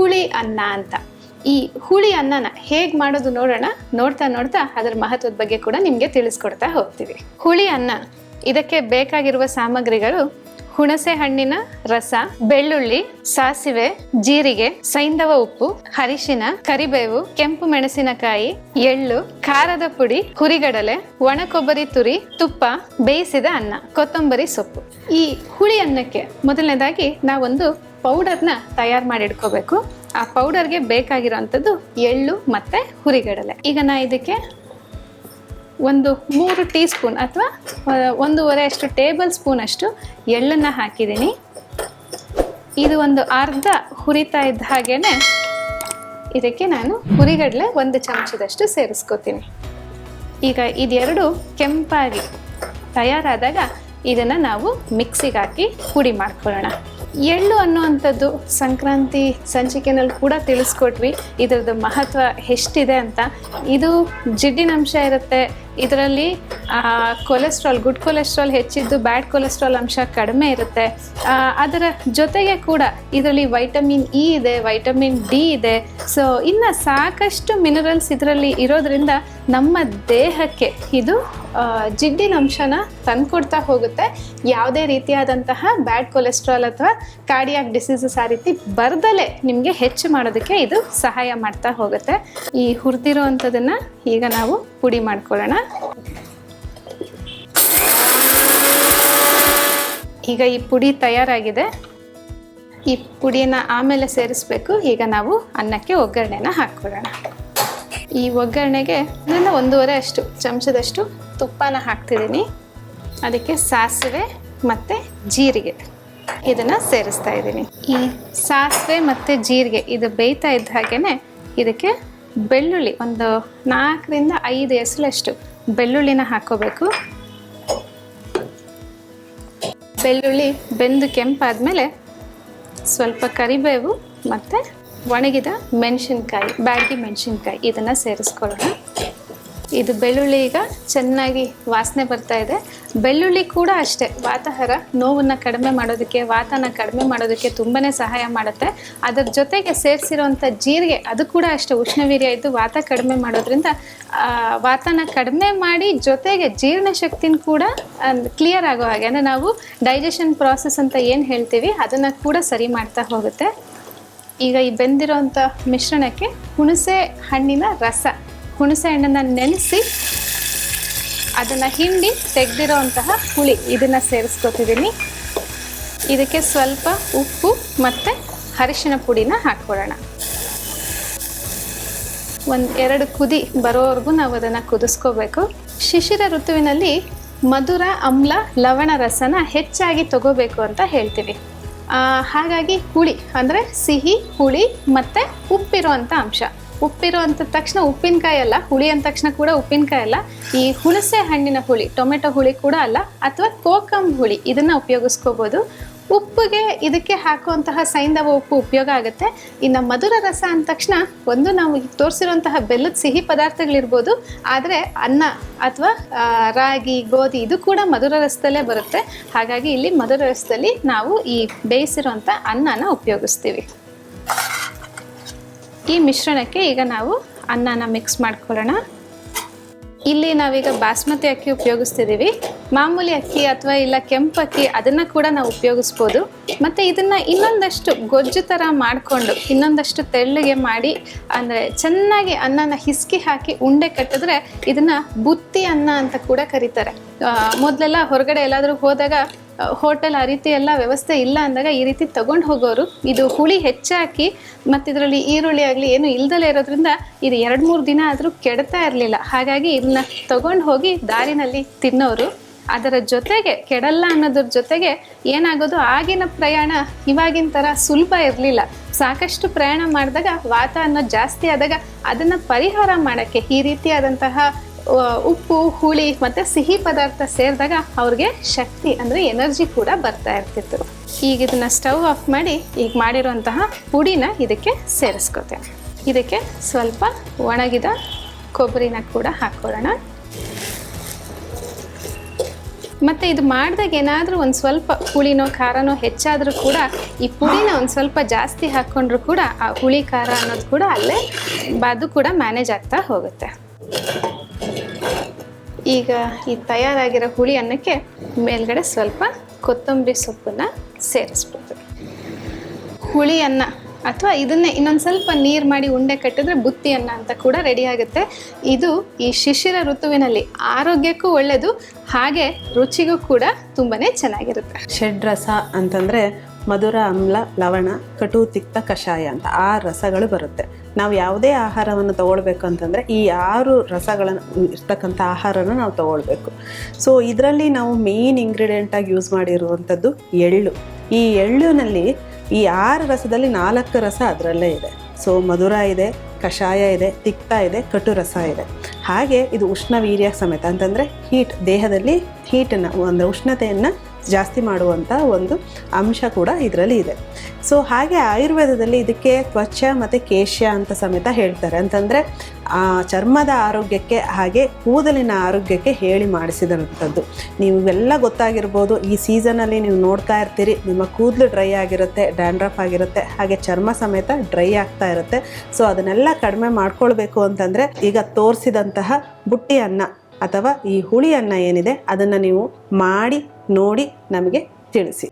ಹುಳಿ ಅನ್ನ ಅಂತ. ಈ ಹುಳಿ ಅನ್ನನ ಹೇಗೆ ಮಾಡೋದು ನೋಡೋಣ. ನೋಡ್ತಾ ನೋಡ್ತಾ ಅದರ ಮಹತ್ವದ ಬಗ್ಗೆ ಕೂಡ ನಿಮಗೆ ತಿಳಿಸ್ಕೊಡ್ತಾ ಹೋಗ್ತೀವಿ. ಹುಳಿ ಅನ್ನ, ಇದಕ್ಕೆ ಬೇಕಾಗಿರುವ ಸಾಮಗ್ರಿಗಳು ಹುಣಸೆ ಹಣ್ಣಿನ ರಸ, ಬೆಳ್ಳುಳ್ಳಿ, ಸಾಸಿವೆ, ಜೀರಿಗೆ ಸೈಂಧವ ಉಪ್ಪು, ಅರಿಶಿನ, ಕರಿಬೇವು, ಕೆಂಪು ಮೆಣಸಿನಕಾಯಿ, ಎಳ್ಳು, ಖಾರದ ಪುಡಿ ಹುರಿಗಡಲೆ ಒಣ ಕೊಬ್ಬರಿ ತುರಿ, ತುಪ್ಪ, ಬೇಯಿಸಿದ ಅನ್ನ, ಕೊತ್ತಂಬರಿ ಸೊಪ್ಪು. ಈ ಹುಳಿ ಅನ್ನಕ್ಕೆ ಮೊದಲನೇದಾಗಿ ನಾವೊಂದು ಪೌಡರ್ನ ತಯಾರು ಮಾಡಿ ಇಟ್ಕೋಬೇಕು ಆ ಪೌಡರ್ಗೆ ಬೇಕಾಗಿರೋವಂಥದ್ದು ಎಳ್ಳು ಮತ್ತು ಹುರಿಗಡಲೆ. ಈಗ ನಾ ಇದಕ್ಕೆ ಒಂದು ಮೂರು ಟೀ ಸ್ಪೂನ್ ಅಥವಾ ಒಂದೂವರೆ ಅಷ್ಟು ಟೇಬಲ್ ಸ್ಪೂನ್ ಅಷ್ಟು ಎಳ್ಳನ್ನು ಹಾಕಿದ್ದೀನಿ. ಇದು ಒಂದು ಅರ್ಧ ಹುರಿತಾ ಇದ್ದ ಹಾಗೇನೆ ಇದಕ್ಕೆ ನಾನು ಹುರಿಗಡಲೆ ಒಂದು ಚಮಚದಷ್ಟು ಸೇರಿಸ್ಕೋತೀನಿ. ಈಗ ಇದೆರಡು ಕೆಂಪಾಗಿ ತಯಾರಾದಾಗ ಇದನ್ನು ನಾವು ಮಿಕ್ಸಿಗೆ ಹಾಕಿ ಪುಡಿ ಮಾಡ್ಕೊಳ್ಳೋಣ. ಎಳ್ಳು ಅನ್ನುವಂಥದ್ದು ಸಂಕ್ರಾಂತಿ ಸಂಚಿಕೆನಲ್ಲಿ ಕೂಡ ತಿಳಿಸ್ಕೊಟ್ವಿ. ಇದರದ್ದು ಮಹತ್ವ ಎಷ್ಟಿದೆ ಅಂತ. ಇದು ಜಿಡ್ಡಿನಂಶ ಇರುತ್ತೆ. ಇದರಲ್ಲಿ ಕೊಲೆಸ್ಟ್ರಾಲ್ ಗುಡ್ ಕೊಲೆಸ್ಟ್ರಾಲ್ ಹೆಚ್ಚಿದ್ದು ಬ್ಯಾಡ್ ಕೊಲೆಸ್ಟ್ರಾಲ್ ಅಂಶ ಕಡಿಮೆ ಇರುತ್ತೆ. ಅದರ ಜೊತೆಗೆ ಕೂಡ ಇದರಲ್ಲಿ ವೈಟಮಿನ್ ಇ ಇದೆ ವೈಟಮಿನ್ ಡಿ ಇದೆ. ಸೊ ಇನ್ನು ಸಾಕಷ್ಟು ಮಿನರಲ್ಸ್ ಇದರಲ್ಲಿ ಇರೋದ್ರಿಂದ ನಮ್ಮ ದೇಹಕ್ಕೆ ಇದು ಜಿಡ್ಡಿನ ಅಂಶನ ತಂದುಕೊಡ್ತಾ ಹೋಗುತ್ತೆ. ಯಾವುದೇ ರೀತಿಯಾದಂತಹ ಬ್ಯಾಡ್ ಕೊಲೆಸ್ಟ್ರಾಲ್ ಅಥವಾ ಕಾರ್ಡಿಯಾಕ್ ಡಿಸೀಸಸ್ ಆ ರೀತಿ ಬರ್ದಲೇ ನಿಮಗೆ ಹೆಚ್ಚು ಮಾಡೋದಕ್ಕೆ ಇದು ಸಹಾಯ ಮಾಡ್ತಾ ಹೋಗುತ್ತೆ. ಈ ಹುರಿದಿರೋ ಅಂಥದ್ದನ್ನು ಈಗ ನಾವು ಪುಡಿ ಮಾಡ್ಕೊಳ್ಳೋಣ. ಈಗ ಈ ಪುಡಿ ತಯಾರಾಗಿದೆ. ಈ ಪುಡಿನ ಆಮೇಲೆ ಸೇರಿಸ್ಬೇಕು. ಈಗ ನಾವು ಅನ್ನಕ್ಕೆ ಒಗ್ಗರಣೆನ ಹಾಕ್ಬಿಡೋಣ ಈ ಒಗ್ಗರಣೆಗೆ ಇದರಿಂದ ಒಂದೂವರೆ ಅಷ್ಟು ಚಮಚದಷ್ಟು ತುಪ್ಪನ ಹಾಕ್ತಿದ್ದೀನಿ. ಅದಕ್ಕೆ ಸಾಸಿವೆ ಮತ್ತು ಜೀರಿಗೆ ಇದನ್ನು ಸೇರಿಸ್ತಾ ಇದ್ದೀನಿ. ಈ ಸಾಸಿವೆ ಮತ್ತು ಜೀರಿಗೆ ಇದು ಬೇಯ್ತಾ ಇದ್ದ ಹಾಗೆಯೇ ಇದಕ್ಕೆ ಬೆಳ್ಳುಳ್ಳಿ ಒಂದು ನಾಲ್ಕರಿಂದ ಐದು ಎಸಲಷ್ಟು ಬೆಳ್ಳುಳ್ಳಿನ ಹಾಕೋಬೇಕು. ಬೆಳ್ಳುಳ್ಳಿ ಬೆಂದು ಕೆಂಪಾದ್ಮೇಲೆ ಸ್ವಲ್ಪ ಕರಿಬೇವು ಮತ್ತು ಒಣಗಿದ ಮೆಣಸಿನ್ಕಾಯಿ ಬ್ಯಾಡಗಿ ಮೆಣಸಿನ್ಕಾಯಿ ಇದನ್ನು ಸೇರಿಸ್ಕೊಳ್ಳೋಣ. ಇದು ಬೆಳ್ಳುಳ್ಳಿ ಈಗ ಚೆನ್ನಾಗಿ ವಾಸನೆ ಬರ್ತಾ ಇದೆ. ಬೆಳ್ಳುಳ್ಳಿ ಕೂಡ ಅಷ್ಟೇ, ವಾತಾಹಾರ ನೋವನ್ನು ಕಡಿಮೆ ಮಾಡೋದಕ್ಕೆ, ವಾತನ ಕಡಿಮೆ ಮಾಡೋದಕ್ಕೆ ತುಂಬಾ ಸಹಾಯ ಮಾಡುತ್ತೆ. ಅದರ ಜೊತೆಗೆ ಸೇರಿಸಿರುವಂಥ ಜೀರಿಗೆ, ಅದು ಕೂಡ ಅಷ್ಟೇ ಉಷ್ಣವೀರ್ಯ ಇದ್ದು ವಾತ ಕಡಿಮೆ ಮಾಡೋದ್ರಿಂದ ವಾತನ ಕಡಿಮೆ ಮಾಡಿ ಜೊತೆಗೆ ಜೀರ್ಣಶಕ್ತಿನ ಕೂಡ ಕ್ಲಿಯರ್ ಆಗೋ ಹಾಗೆ. ಅಂದರೆ ನಾವು ಡೈಜೆಷನ್ ಪ್ರಾಸೆಸ್ ಅಂತ ಏನು ಹೇಳ್ತೀವಿ, ಅದನ್ನು ಕೂಡ ಸರಿ ಮಾಡ್ತಾ ಹೋಗುತ್ತೆ. ಈಗ ಈ ಬೆಂದಿರೋಂಥ ಮಿಶ್ರಣಕ್ಕೆ ಹುಣಸೆ ಹಣ್ಣಿನ ರಸ. ಹುಣಸೆ ಹಣ್ಣನ್ನು ನೆನೆಸಿ ಅದನ್ನು ಹಿಂಡಿ ತೆಗೆದಿರೋಂತಹ ಹುಳಿ ಇದನ್ನು ಸೇರಿಸ್ಕೊತಿದ್ದೀನಿ. ಇದಕ್ಕೆ ಸ್ವಲ್ಪ ಉಪ್ಪು ಮತ್ತು ಅರಿಶಿನ ಪುಡಿನ ಹಾಕ್ಕೊಳ್ಳೋಣ. ಒಂದು ಎರಡು ಕುದಿ ಬರೋವರೆಗೂ ನಾವು ಅದನ್ನು ಕುದಿಸ್ಕೋಬೇಕು. ಶಿಶಿರ ಋತುವಿನಲ್ಲಿ ಮಧುರ, ಅಮ್ಲ, ಲವಣ ರಸನ ಹೆಚ್ಚಾಗಿ ತಗೋಬೇಕು ಅಂತ ಹೇಳ್ತೀವಿ. ಹಾಗಾಗಿ ಹುಳಿ ಅಂದರೆ ಸಿಹಿ, ಹುಳಿ ಮತ್ತು ಉಪ್ಪಿರುವಂತ ಅಂಶ. ಉಪ್ಪಿರೋ ಅಂತ ತಕ್ಷಣ ಉಪ್ಪಿನಕಾಯಿ ಅಲ್ಲ, ಹುಳಿ ಅಂದ ತಕ್ಷಣ ಕೂಡ ಉಪ್ಪಿನಕಾಯಿ ಅಲ್ಲ. ಈ ಹುಣಸೆ ಹಣ್ಣಿನ ಹುಳಿ, ಟೊಮೆಟೊ ಹುಳಿ ಕೂಡ ಅಲ್ಲ, ಅಥವಾ ಕೋಕಂ ಹುಳಿ, ಇದನ್ನು ಉಪಯೋಗಿಸ್ಕೋಬೋದು. ಉಪ್ಪಿಗೆ ಇದಕ್ಕೆ ಹಾಕುವಂತಹ ಸೈಂಧವ ಉಪ್ಪು ಉಪಯೋಗ ಆಗುತ್ತೆ. ಇನ್ನು ಮಧುರ ರಸ ಅಂದ ತಕ್ಷಣ ಒಂದು ನಾವು ತೋರಿಸಿರುವಂತಹ ಬೆಲ್ಲದ ಸಿಹಿ ಪದಾರ್ಥಗಳಿರ್ಬೋದು. ಆದರೆ ಅನ್ನ ಅಥವಾ ರಾಗಿ, ಗೋಧಿ ಇದು ಕೂಡ ಮಧುರ ರಸದಲ್ಲೇ ಬರುತ್ತೆ. ಹಾಗಾಗಿ ಇಲ್ಲಿ ಮಧುರ ರಸದಲ್ಲಿ ನಾವು ಈ ಬೇಯಿಸಿರುವಂಥ ಅನ್ನನ ಉಪಯೋಗಿಸ್ತೀವಿ. ಈ ಮಿಶ್ರಣಕ್ಕೆ ಈಗ ನಾವು ಅನ್ನನ ಮಿಕ್ಸ್ ಮಾಡ್ಕೊಳ್ಳೋಣ. ಇಲ್ಲಿ ನಾವೀಗ ಬಾಸ್ಮತಿ ಅಕ್ಕಿ ಉಪಯೋಗಿಸ್ತಿದ್ದೀವಿ. ಮಾಮೂಲಿ ಅಕ್ಕಿ ಅಥವಾ ಇಲ್ಲ ಕೆಂಪು ಅಕ್ಕಿ ಅದನ್ನು ಕೂಡ ನಾವು ಉಪಯೋಗಿಸ್ಬೋದು. ಮತ್ತು ಇದನ್ನು ಇನ್ನೊಂದಷ್ಟು ಗೊಜ್ಜು ಥರ ಮಾಡಿಕೊಂಡು ಇನ್ನೊಂದಷ್ಟು ತೆಳ್ಳಗೆ ಮಾಡಿ, ಅಂದರೆ ಚೆನ್ನಾಗಿ ಅನ್ನನ ಹಿಸ್ಕಿ ಹಾಕಿ ಉಂಡೆ ಕಟ್ಟಿದ್ರೆ ಇದನ್ನು ಬುತ್ತಿ ಅನ್ನ ಅಂತ ಕೂಡ ಕರೀತಾರೆ. ಮೊದಲೆಲ್ಲ ಹೊರಗಡೆ ಎಲ್ಲಾದರೂ ಹೋದಾಗ ಹೋಟೆಲ್ ಆ ರೀತಿ ಎಲ್ಲ ವ್ಯವಸ್ಥೆ ಇಲ್ಲ ಅಂದಾಗ ಈ ರೀತಿ ತಗೊಂಡು ಹೋಗೋರು, ಇದು ಹುಳಿ ಹೆಚ್ಚಾಕಿ ಮತ್ತು ಇದರಲ್ಲಿ ಈರುಳ್ಳಿ ಆಗಲಿ ಏನು ಇಲ್ದಲೇ ಇರೋದ್ರಿಂದ ಇದು ಎರಡು ಮೂರು ದಿನ ಆದರೂ ಕೆಡ್ತಾ ಇರಲಿಲ್ಲ. ಹಾಗಾಗಿ ಇದನ್ನ ತಗೊಂಡು ಹೋಗಿ ದಾರಿನಲ್ಲಿ ತಿನ್ನೋರು. ಅದರ ಜೊತೆಗೆ ಕೆಡಲ್ಲ ಅನ್ನೋದ್ರ ಜೊತೆಗೆ ಏನಾಗೋದು ಆಗಿನ ಪ್ರಯಾಣ ಇವಾಗಿನ ಥರ ಸುಲಭ ಇರಲಿಲ್ಲ. ಸಾಕಷ್ಟು ಪ್ರಯಾಣ ಮಾಡಿದಾಗ ವಾತ ಅನ್ನೋದು ಜಾಸ್ತಿ ಆದಾಗ ಅದನ್ನು ಪರಿಹಾರ ಮಾಡೋಕ್ಕೆ ಈ ರೀತಿಯಾದಂತಹ ಉಪ್ಪು, ಹುಳಿ ಮತ್ತು ಸಿಹಿ ಪದಾರ್ಥ ಸೇರಿದಾಗ ಅವ್ರಿಗೆ ಶಕ್ತಿ ಅಂದರೆ ಎನರ್ಜಿ ಕೂಡ ಬರ್ತಾ ಇರ್ತಿತ್ತು. ಈಗ ಇದನ್ನ ಸ್ಟವ್ ಆಫ್ ಮಾಡಿ ಈಗ ಮಾಡಿರುವಂತಹ ಪುಡಿನ ಇದಕ್ಕೆ ಸೇರಿಸ್ಕೋತೇನೆ ಇದಕ್ಕೆ ಸ್ವಲ್ಪ ಒಣಗಿದ ಕೊಬ್ಬರಿನ ಕೂಡ ಹಾಕ್ಕೊಳ್ಳೋಣ. ಮತ್ತು ಇದು ಮಾಡಿದಾಗ ಏನಾದರೂ ಒಂದು ಸ್ವಲ್ಪ ಹುಳಿನೋ, ಖಾರನೋ ಹೆಚ್ಚಾದರೂ ಕೂಡ ಈ ಪುಡಿನ ಒಂದು ಸ್ವಲ್ಪ ಜಾಸ್ತಿ ಹಾಕ್ಕೊಂಡ್ರು ಕೂಡ ಆ ಹುಳಿ, ಖಾರ ಅನ್ನೋದು ಕೂಡ ಅಲ್ಲೇ ಬಾದು ಕೂಡ ಮ್ಯಾನೇಜ್ ಆಗ್ತಾ ಹೋಗುತ್ತೆ. ಈಗ ಈ ತಯಾರಾಗಿರೋ ಹುಳಿ ಅನ್ನಕ್ಕೆ ಮೇಲ್ಗಡೆ ಸ್ವಲ್ಪ ಕೊತ್ತಂಬರಿ ಸೊಪ್ಪನ್ನು ಸೇರಿಸ್ಬೋದು. ಹುಳಿ ಅನ್ನ ಅಥವಾ ಇದನ್ನೇ ಇನ್ನೊಂದು ಸ್ವಲ್ಪ ನೀರು ಮಾಡಿ ಉಂಡೆ ಕಟ್ಟಿದ್ರೆ ಬುತ್ತಿ ಅನ್ನ ಅಂತ ಕೂಡ ರೆಡಿ ಆಗುತ್ತೆ. ಇದು ಈ ಶಿಶಿರ ಋತುವಿನಲ್ಲಿ ಆರೋಗ್ಯಕ್ಕೂ ಒಳ್ಳೆಯದು ಹಾಗೆ ರುಚಿಗೂ ಕೂಡ ತುಂಬಾ ಚೆನ್ನಾಗಿರುತ್ತೆ. ಷಡ್ರಸ ಅಂತಂದರೆ ಮಧುರ ಅಮ್ಲ ಲವಣ, ಕಟು, ತಿಕ್ತ, ಕಷಾಯ ಅಂತ ಆ ರಸಗಳು ಬರುತ್ತೆ. ನಾವು ಯಾವುದೇ ಆಹಾರವನ್ನು ತಗೊಳ್ಬೇಕು ಅಂತಂದರೆ ಈ ಆರು ರಸಗಳನ್ನು, ಇರ್ತಕ್ಕಂಥ ಆಹಾರನ ನಾವು ತಗೊಳ್ಬೇಕು. ಸೊ ಇದರಲ್ಲಿ ನಾವು ಮೇಯ್ನ್ ಇಂಗ್ರೀಡಿಯೆಂಟಾಗಿ ಯೂಸ್ ಮಾಡಿರುವಂಥದ್ದು ಎಳ್ಳು. ಈ ಎಳ್ಳಿನಲ್ಲಿ ಈ ಆರು ರಸದಲ್ಲಿ ನಾಲ್ಕು ರಸ ಅದರಲ್ಲೇ ಇದೆ. ಸೊ ಮಧುರ ಇದೆ, ಕಷಾಯ ಇದೆ, ತಿಕ್ತ ಇದೆ, ಕಟು ರಸ ಇದೆ. ಹಾಗೆ ಇದು ಉಷ್ಣ ವೀರ್ಯ ಸಮೇತ. ಅಂತಂದರೆ ಹೀಟ್ ದೇಹದಲ್ಲಿ ಹೀಟನ್ನು ಅಂದರೆ ಉಷ್ಣತೆಯನ್ನು ಜಾಸ್ತಿ ಮಾಡುವಂಥ ಒಂದು ಅಂಶ ಕೂಡ ಇದರಲ್ಲಿ ಇದೆ. ಸೊ ಹಾಗೆ ಆಯುರ್ವೇದದಲ್ಲಿ ಇದಕ್ಕೆ ತ್ವಚ ಮತ್ತು ಕೇಶ್ಯ ಅಂತ ಸಮೇತ ಹೇಳ್ತಾರೆ. ಅಂತಂದರೆ ಚರ್ಮದ ಆರೋಗ್ಯಕ್ಕೆ ಹಾಗೆ ಕೂದಲಿನ ಆರೋಗ್ಯಕ್ಕೆ ಹೇಳಿ ಮಾಡಿಸಿದಂಥದ್ದು. ನೀವೆಲ್ಲ ಗೊತ್ತಾಗಿರ್ಬೋದು. ಈ ಸೀಸನಲ್ಲಿ ನೀವು ನೋಡ್ತಾ ಇರ್ತೀರಿ. ನಿಮ್ಮ ಕೂದಲು ಡ್ರೈ ಆಗಿರುತ್ತೆ ಡ್ಯಾಂಡ್ರಫ್ ಆಗಿರುತ್ತೆ, ಹಾಗೆ ಚರ್ಮ ಸಮೇತ ಡ್ರೈ ಆಗ್ತಾ ಇರುತ್ತೆ. ಸೊ ಅದನ್ನೆಲ್ಲ ಕಡಿಮೆ ಮಾಡ್ಕೊಳ್ಬೇಕು ಅಂತಂದರೆ, ಈಗ ತೋರಿಸಿದಂತಹ ಬುಟ್ಟಿ ಅನ್ನ ಅಥವಾ ಈ ಹುಳಿ ಅನ್ನ ಏನಿದೆ, ಅದನ್ನು ನೀವು ಮಾಡಿ ನೋಡಿ ನಮಗೆ ತಿಳಿಸಿ.